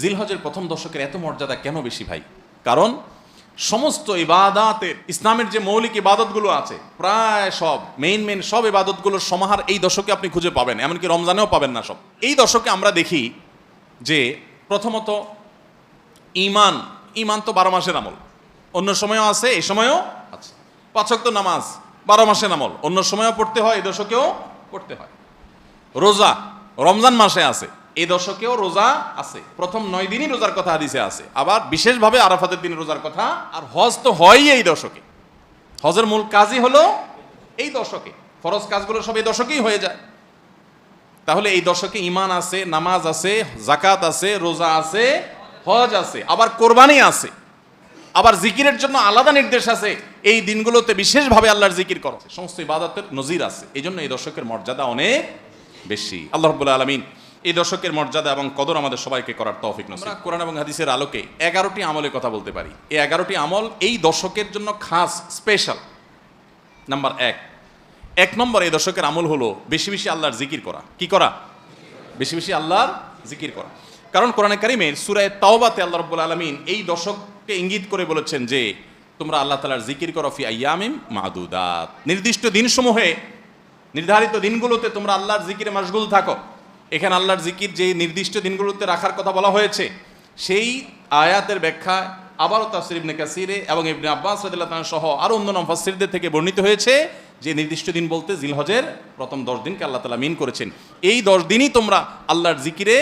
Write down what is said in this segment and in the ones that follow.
জিলহজের প্রথম দশকের এত মর্যাদা কেন বেশি ভাই? কারণ সমস্ত ইবাদাতের, ইসলামের যে মৌলিক ইবাদতগুলো আছে, প্রায় সব মেইন মেইন সব ইবাদতগুলোর সমাহার এই দশকে আপনি খুঁজে পাবেন, এমনকি রমজানেও পাবেন না সব। এই দশকে আমরা দেখি যে প্রথমত ইমান ইমান তো বারো মাসের আমল। অন্য সময়ও আছে, এই সময়ও আছে। পাঁচক তো নামাজ, বারো মাসের আমল। অন্য সময়ও পড়তে হয়, এই দশকেও পড়তে হয়। রোজা, রমজান মাসে আছে। এই দশকেও রোজা আছে। প্রথম নয় দিনই রোজার কথা হাদিসে আছে। আবার বিশেষভাবে আরাফাতের দিনে রোজার কথা আর হজ তো হয়ই এই দশকে। হজের মূল কাজই হলো এই দশকে। ফরজ কাজগুলো সব এই দশকেই হয়ে যায়। তাহলে এই দশকে ইমান আছে, নামাজ আছে জাকাত আছে, রোজা আছে, হজ আছে, আবার কোরবানি আছে। আবার জিকিরের জন্য আলাদা নির্দেশ আছে। এই দিনগুলোতে বিশেষভাবে আল্লাহর জিকির করো সমস্ত ইবাদতের নজির আছে। এই জন্য এই দশকের মর্যাদা অনেক বেশি। আল্লাহ রব্বুল আলমিন এই দশকের মর্যাদা এবং কদর আমাদের সবাইকে করার তৌফিক নসিব। কোরআন এবং হাদিসের আলোকে এগারোটি আমলের কথা বলতে পারি। এই এগারোটি আমল এই দশকের জন্য খাস স্পেশাল নাম্বার এক। এক নম্বর এই দশকের আমল হলো বেশি বেশি আল্লাহর জিকির করা। কি করা? বেশি বেশি আল্লাহর জিকির করা। কারণ কোরআনে কারিমের সুরায় তাওবাতে আল্লাহ রব্বুল আলমিন এই দশককে ইঙ্গিত করে বলেছেন যে, তোমরা আল্লাহ তালার জিকির করো ফি আয়ামিম মাদুদাত। নির্দিষ্ট দিনসমূহে, নির্ধারিত দিনগুলোতে তোমরা আল্লাহর জিকিরে মাসগুল থাকো। এখানে আল্লাহর জিকির যে নির্দিষ্ট দিনগুলোতে রাখার কথা বলা হয়েছে, সেই আয়াতের ব্যাখ্যা আবারও তাসির ইবনে কাসিরে এবং ইবনে আব্বাস রাদিল্লাহ সহ আরও অন্য নফাসিরদের থেকে বর্ণিত হয়েছে যে নির্দিষ্ট দিন বলতে জিলহজের প্রথম দশ দিনকে আল্লাহ তালা মিন করেছেন। এই দশ দিনই তোমরা আল্লাহর জিকিরে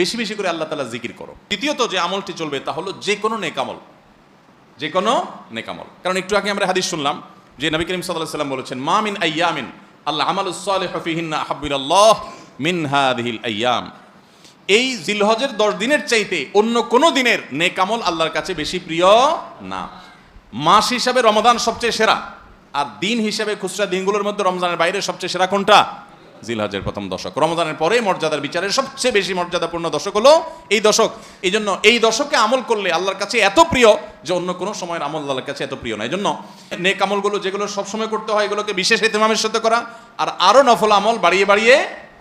বেশি বেশি করে আল্লাহ তালা জিকির করো। দ্বিতীয়ত যে আমলটি চলবে তা হলো যে কোনো নেকামল যে কোনো নেকামল কারণ একটু আগে আমরা হাদিস শুনলাম যে নবী করিম সাল্লাহ সাল্লাম বলেছেন, মা মিন আয়ামিন আল্লাহ আমালুসালেহ ফিহিন্না হাবিল্লাহ মিন হাদিহিল আয়াম এই জিলহজের দশ দিনের চাইতে অন্য কোনো দিনের নেকামল আল্লাহর কাছে বেশি প্রিয় না। মাস হিসাবে রমাদান সবচেয়ে সেরা। আর দিন হিসাবে খুচরা দিনগুলোর মধ্যে রমজানের বাইরে সবচেয়ে সেরা কোনটা? জিলহজের প্রথম দশক। রমজানের পরে মর্যাদার বিচারের সবচেয়ে বেশি মর্যাদাপূর্ণ দশক হলো এই দশক। এই জন্য এই দশকে আমল করলে আল্লাহর কাছে এত প্রিয় যে অন্য কোনো সময়ের আমল আল্লাহর কাছে এত প্রিয় না। এই জন্য নেক আমলগুলো যেগুলো সবসময় করতে হয়, এগুলোকে বিশেষ এতেমামের সাথে করা। আর আরও নফল আমল বাড়িয়ে বাড়িয়ে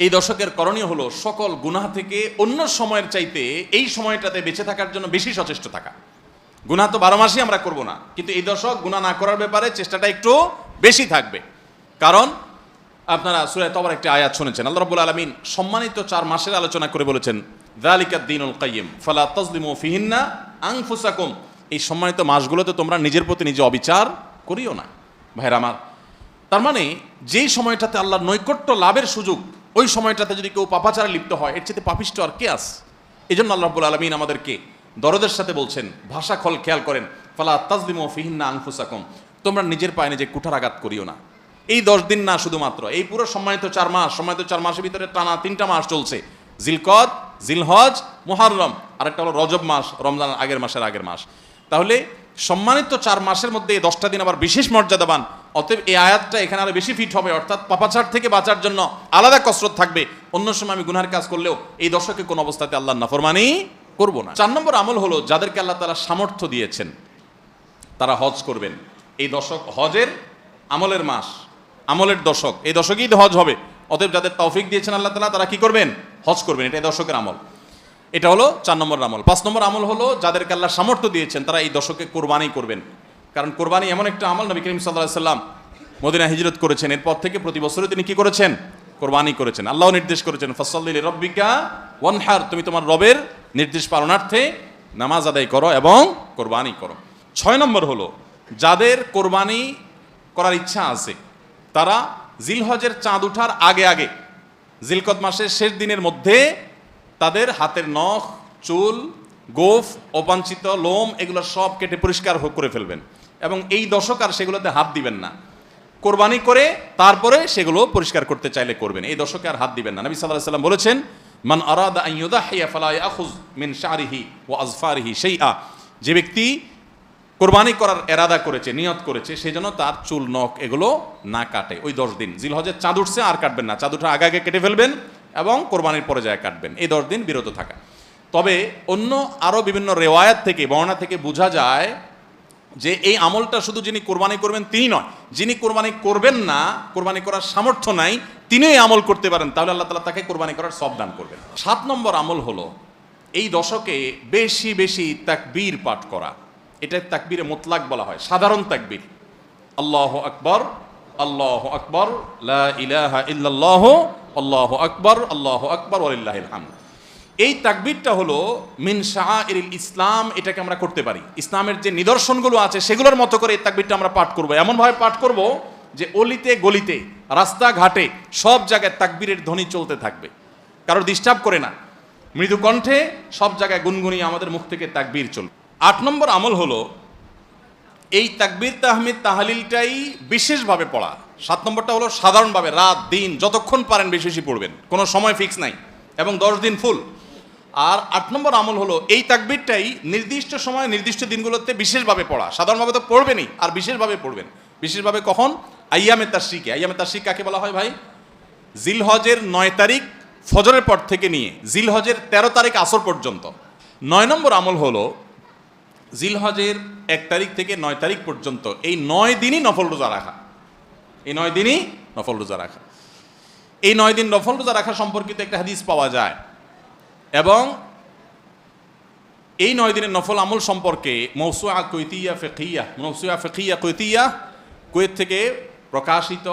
এই দশকের করণীয় হলো সকল গুনাহ থেকে অন্য সময়ের চাইতে এই সময়টাতে বেঁচে থাকার জন্য বেশি সচেষ্ট থাকা। গুনাহ তো বারো মাসই আমরা করব না, কিন্তু এই দশক গুনাহ না করার ব্যাপারে চেষ্টাটা একটু বেশি থাকবে। কারণ আপনারা সুরায় তবার একটি আয়াত শুনেছেন, আল্লাহ রাব্বুল আলামিন সম্মানিত চার মাসের আলোচনা করে বলেছেন, যালিকা দিনুল কাইয়িম ফালা তাজলিমু ফিহিন্না আনফুসাকুম। এই সম্মানিত মাসগুলোতে তোমরা নিজের প্রতি নিজে অবিচার করিও না। ভাইরা আমার, তার মানে যেই সময়টাতে আল্লাহর নৈকট্য লাভের সুযোগ ওই সময়টাতে যদি কেউ পাপাচারে লিপ্ত হয়, এর চেয়ে পাপিষ্ট আর কে আস এই জন্য আল্লাহ রাব্বুল আলমিন আমাদেরকে দরদের সাথে বলছেন, ভাষা খল খেয়াল করেন, ফালা তাজলিম ও ফিহিন্না আংফুসাকম তোমরা নিজের পায়ে নিজে কুঠার আঘাত করিও না। এই দশ দিন না শুধুমাত্র, এই পুরো সম্মানিত চার মাস, সম্মানিত চার মাসের ভিতরে টানা তিনটা মাস চলছে। জিলকদ, জিলহজ, মোহাররম, আরেকটা হলো রজব মাস, রমজান আগের মাসের আগের মাস। তাহলে সম্মানিত চার মাসের মধ্যে এই দশটা দিন আবার বিশেষ মর্যাদাবান অতএব এই আয়াতটা এখানে আরও বেশি ফিট হবে, অর্থাৎ পাপাচার থেকে বাঁচার জন্য আলাদা কসরত থাকবে। অন্য সময় আমি গুনহার কাজ করলেও এই দশকে কোন অবস্থাতে আল্লাহ নাফরমানি করব না। চার নম্বর আমল হলো যাদেরকে আল্লাহ তারা সামর্থ্য দিয়েছেন, তারা হজ করবেন। এই দশক হজের আমলের মাস, আমলের দশক। এই দশকেই হজ হবে। অতএব যাদের তৌফিক দিয়েছেন আল্লাহ তালা তারা কি করবেন? হজ করবেন। এটা এই দশকের আমল। এটা হলো চার নম্বর আমল। পাঁচ নম্বর আমল হলো যাদেরকে আল্লাহ সামর্থ্য দিয়েছেন, তারা এই দশকে কোরবানি করবেন। কারণ কোরবানি এমন একটা আমল নবী করিম সাল্লাহ সাল্লাম মদিনা হিজরত করেছেন। এরপর থেকে প্রতি বছরে তিনি কি করেছেন? কোরবানি করেছেন। আল্লাহ নির্দেশ করেছেন ফসল্লিল রব্বিকা ওয়ানহার তুমি তোমার রবের নির্দেশ পালনার্থে নামাজ আদায় করো এবং কোরবানি করো। ছয় নম্বর হলো, যাদের কোরবানি করার ইচ্ছা আছে, তারা জিলহজের চাঁদ উঠার আগে আগে, জিলকদ মাসের শেষ দিনের মধ্যে তাদের হাতের নখ, চুল, গোফ, অবাঞ্ছিত লোম, এগুলো সব কেটে পরিষ্কার করে ফেলবেন। এবং এই দশক আর সেগুলোতে হাত দিবেন না। কোরবানি করে তারপরে সেগুলো পরিষ্কার করতে চাইলে করবেন। এই দশকে আর হাত দিবেন না। নবী সাল্লাহ সাল্লাম বলেছেন, মান আরাদা আন ইউদাহিয়া ফালা ইয়াখুজ মিন শারিহি ওয়া আজফারিহি শাইআ। যে ব্যক্তি কোরবানি করার এরাদা করেছে, নিয়ত করেছে সেই জন্য তার চুল, নখ এগুলো না কাটে। ওই দশ দিন। জিলহজের চাঁদ উঠছে, আর কাটবেন না। চাঁদ আগে আগে কেটে ফেলবেন এবং কোরবানির পরে যায় কাটবেন। এই দশ দিন বিরত থাকা। তবে অন্য আরও বিভিন্ন রেওয়ায়াত থেকে, বর্ণনা থেকে বোঝা যায় যে এই আমলটা শুধু যিনি কোরবানি করবেন তিনি নয়, যিনি কোরবানি করবেন না, কোরবানি করার সামর্থ্য নাই তিনি এই আমল করতে পারেন, তাহলে আল্লাহ তালা তাকে কোরবানি করার সব দান করবেন। সাত নম্বর আমল হলো এই দশকে বেশি বেশি তাকবীর পাঠ করা। এটা তাকবীরে মোতলাক বলা হয়, সাধারণ তাকবীর। আল্লাহ আকবর আল্লাহ আকবর, লা ইলাহা ইল্লাল্লাহ, আল্লাহ আকবর আল্লাহ আকবর, ওয়ালিল্লাহিল হামদ। এই তাকবীরটা হলো মিন শাহরিল ইসলাম, এটাকে আমরা করতে পারি। ইসলামের যে নিদর্শনগুলো আছে, সেগুলোর মতো করে এই তাকবীরটা আমরা পাঠ করব। এমনভাবে পাঠ করব যে অলিতে গলিতে, রাস্তাঘাটে, সব জায়গায় তাকবীরের ধ্বনি চলতে থাকবে। কারও ডিস্টার্ব করে না। মৃদু কণ্ঠে সব জায়গায় গুনগুনিয়ে আমাদের মুখ থেকে তাকবীর চলবে। আট নম্বর আমল হলো, এই তাকবীর তাহমিদ তাহালিলটাই বিশেষভাবে পড়া। সাত নম্বরটা হলো সাধারণভাবে রাত, দিন, যতক্ষণ পারেন বেশি বেশি পড়বেন। কোনো সময় ফিক্স নাই। এবং দশ দিন ফুল আর আট নম্বর আমল হলো, এই তাকবীরটাই নির্দিষ্ট সময় নির্দিষ্ট দিনগুলোতে বিশেষভাবে পড়া। সাধারণভাবে তো পড়বেনই, আর বিশেষভাবে পড়বেন। বিশেষভাবে কখন? আইয়ামে তাশরিকে। আইয়ামে তাশরিক কাকে বলা হয় ভাই? জিলহজের নয় তারিখ ফজরের পর থেকে নিয়ে, জিলহজের তেরো তারিখ আসর পর্যন্ত। নয় নম্বর আমল হলো, জিলহজের এক তারিখ থেকে নয় তারিখ পর্যন্ত, এই নয় দিনই নফল রোজা রাখা। এই নয় দিনই নফল রোজা রাখা। এই নয় দিন নফল রোজা রাখা সম্পর্কিত একটা হাদিস পাওয়া যায়। এবং এই নয় দিনের নফল আমল সম্পর্কে মৌসুয়া কৈতিয়া ফেকিয়া মৌসুয়া ফেকিয়া কৈতিয়া, কুয়েত থেকে প্রকাশিত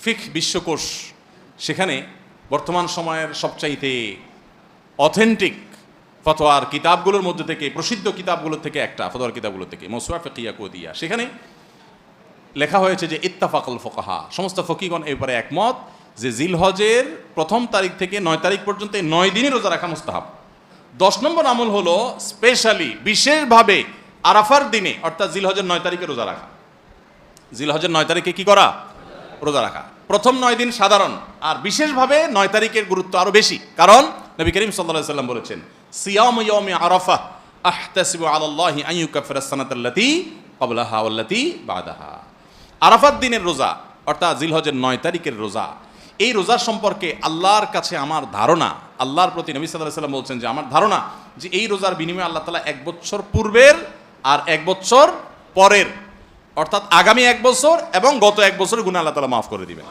ফিক বিশ্বকোষ, সেখানে বর্তমান সময়ের সবচাইতে অথেন্টিক ফতোয়ার কিতাবগুলোর মধ্যে থেকে, প্রসিদ্ধ কিতাবগুলো থেকে একটা, ফতোয়ার কিতাবগুলো থেকে, মৌসুয়া ফেকিয়া কৈতিয়া। সেখানে লেখা হয়েছে যে, ইত্তাফাকল ফকাহা, সমস্ত ফকিগণ এবারে একমত যে জিলহজের প্রথম তারিখ থেকে নয় তারিখ পর্যন্ত নয় দিনই রোজা রাখা মুস্তাহাব। দশ নম্বর আমল হলো স্পেশালি বিশেষভাবে আরাফার দিনে, অর্থাৎ জিলহজের নয় তারিখে রোজা রাখা। জিলহজের নয় তারিখে কি করা? রোজা রাখা। প্রথম নয় দিন সাধারণ, আর বিশেষভাবে নয় তারিখের গুরুত্ব আরও বেশি। কারণ নবী করিম সাল্লাল্লাহু সাল্লাম বলেছেন, সিয়াম ইয়াউমি আরাফা, আহতাসিবু আলাল্লাহি আন ইউকাফিরা সানাতাল্লাতী ক্বাবলাহা ওয়াল্লাতী বাদাহা। আরাফাত দিনের রোজা, অর্থাৎ জিলহজের নয় তারিখের রোজা এই রোজা সম্পর্কে আল্লাহর কাছে আমার ধারণা, আল্লাহর প্রতি নবী সাল্লাহ সাল্লাম বলছেন যে আমার ধারণা যে এই রোজার বিনিময়ে আল্লাহ তালা এক বছর পূর্বের আর এক বছর পরের, অর্থাৎ আগামী এক বছর এবং গত এক বছর গুণা আল্লাহ তালা মাফ করে দিবেন।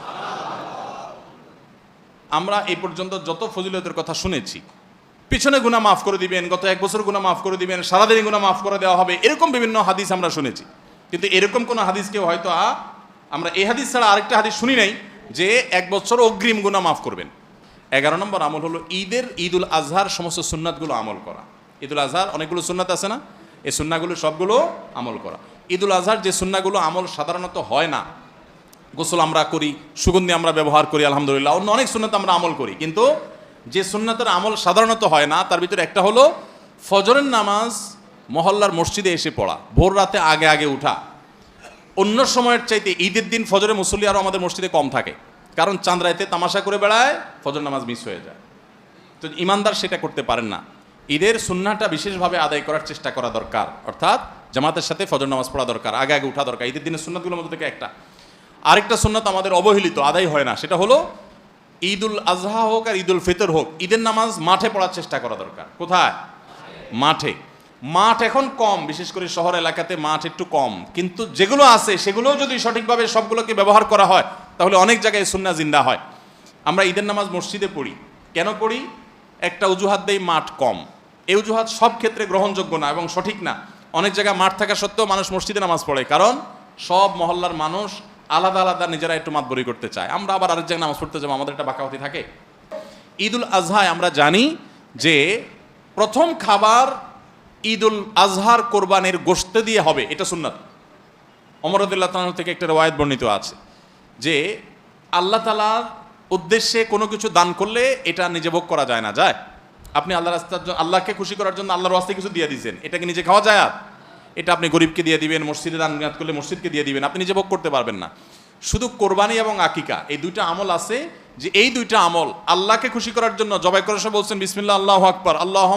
আমরা এই পর্যন্ত যত ফজিলতের কথা শুনেছি, পিছনে গুণা মাফ করে দিবেন, গত এক বছর গুণা মাফ করে দিবেন, সারাদিন গুণা মাফ করে দেওয়া হবে, এরকম বিভিন্ন হাদিস আমরা শুনেছি। কিন্তু এরকম কোনো হাদিস কেউ হয়তো আমরা এই হাদিস ছাড়া আরেকটা হাদিস শুনি নাই যে এক বছর অগ্রিম গুণা মাফ করবেন। এগারো নম্বর আমল হলো ঈদের ঈদুল আজহার সমস্ত সুন্নাতগুলো আমল করা। ঈদুল আজহার অনেকগুলো সুন্নাত আছে না? এই সুন্নাগুলো সবগুলো আমল করা। ঈদুল আজহার যে সুন্নাগুলো আমল সাধারণত হয় না। গোসল আমরা করি, সুগন্ধি আমরা ব্যবহার করি, আলহামদুলিল্লাহ। অন্য অনেক সুন্নাত আমরা আমল করি। কিন্তু যে সুন্নাতের আমল সাধারণত হয় না, তার ভিতরে একটা হলো ফজরের নামাজ মহল্লার মসজিদে এসে পড়া, ভোর রাতে আগে আগে উঠা। অন্য সময়ের চাইতে ঈদের দিন ফজরে মুসল্লি আরও আমাদের মসজিদে কম থাকে। কারণ চাঁদ রাইতে তামাশা করে বেড়ায়, ফজর নামাজ মিস হয়ে যায়। তো ইমানদার সেটা করতে পারেন না। ঈদের সুন্নাটা বিশেষভাবে আদায় করার চেষ্টা করা দরকার। অর্থাৎ জামাতের সাথে ফজর নামাজ পড়া দরকার, আগে আগে উঠা দরকার। ঈদের দিনের সুন্নাতগুলোর মধ্যে থেকে একটা। আরেকটা সুন্নাত আমাদের অবহেলিত, আদায় হয় না। সেটা হলো ঈদুল আজহা হোক আর ঈদুল ফিতর হোক, ঈদের নামাজ মাঠে পড়ার চেষ্টা করা দরকার। কোথায়? মাঠে। মাঠ এখন কম, বিশেষ করে শহর এলাকাতে মাঠ একটু কম। কিন্তু যেগুলো আছে সেগুলো যদি সঠিকভাবে সবগুলোকে ব্যবহার করা হয়, তাহলে অনেক জায়গায় সুন্না জিন্দা হয়। আমরা ঈদের নামাজ মসজিদে পড়ি। কেন পড়ি? একটা অজুহাত দেই মাঠ কম। এই অজুহাত সব ক্ষেত্রে গ্রহণযোগ্য না এবং সঠিক না। অনেক জায়গায় মাঠ থাকা সত্ত্বেও মানুষ মসজিদে নামাজ পড়ে। কারণ সব মহল্লার মানুষ আলাদা আলাদা নিজেরা একটু মাতবরি করতে চায়। আমরা আবার আরেক জায়গায় নামাজ পড়তে যাব, আমাদের একটা বাকাওয়াতি থাকে। ঈদুল আজহায় আমরা জানি যে প্রথম খাবার ঈদুল আজহার কোরবানির গোশতে দিয়ে হবে, এটা সুন্নাত। অমরদুল্লাহ তাআলা থেকে একটা রওয়ায়ত বর্ণিত আছে যে আল্লাহ তালার উদ্দেশ্যে কোনো কিছু দান করলে এটা নিজে ভোগ করা যায় না, যায়। আপনি আল্লাহ রাস্তার জন্য আল্লাহকে খুশি করার জন্য আল্লাহর রাস্তায় কিছু দিয়ে দিয়েছেন এটাকে নিজে খাওয়া যায় আর? এটা আপনি গরিবকে দিয়ে দিবেন, মসজিদে দান করলে মসজিদকে দিয়ে দিবেন, আপনি নিজে ভোগ করতে পারবেন না। শুধু কোরবানি এবং আকিকা, এই দুইটা আমল আছে যে এই দুইটা আমল আল্লাহকে খুশি করার জন্য জবাই করার সময় বলছেন, বিসমিল্লাহ, আল্লাহ আকবর আল্লাহ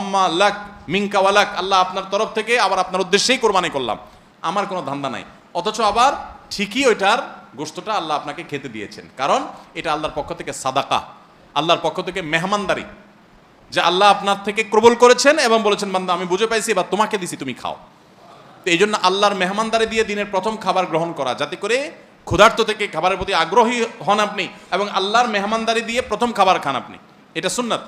আল্লাহ মিঙ্কাওয়ালাক আল্লাহ আপনার তরফ থেকে আবার আপনার উদ্দেশ্যেই কোরবানি করলাম। আমার কোনো ধান্দা নাই। অথচ আবার ঠিকই ওইটার গোস্তটা আল্লাহ আপনাকে খেতে দিয়েছেন। কারণ এটা আল্লাহর পক্ষ থেকে সাদাকা। আল্লাহর পক্ষ থেকে মেহমানদারি। যে আল্লাহ আপনার থেকে কবুল করেছেন এবং বলেছেন, বান্দা, আমি বুঝে পাইছি এবার তোমাকে দিছি, তুমি খাও। তো এই জন্য আল্লাহর মেহমানদারি দিয়ে দিনের প্রথম খাবার গ্রহণ করা, যাতে করে ক্ষুধার্ত থেকে খাবারের প্রতি আগ্রহী হন আপনি এবং আল্লাহর মেহমানদারি দিয়ে প্রথম খাবার খান আপনি। এটা সুন্নাত।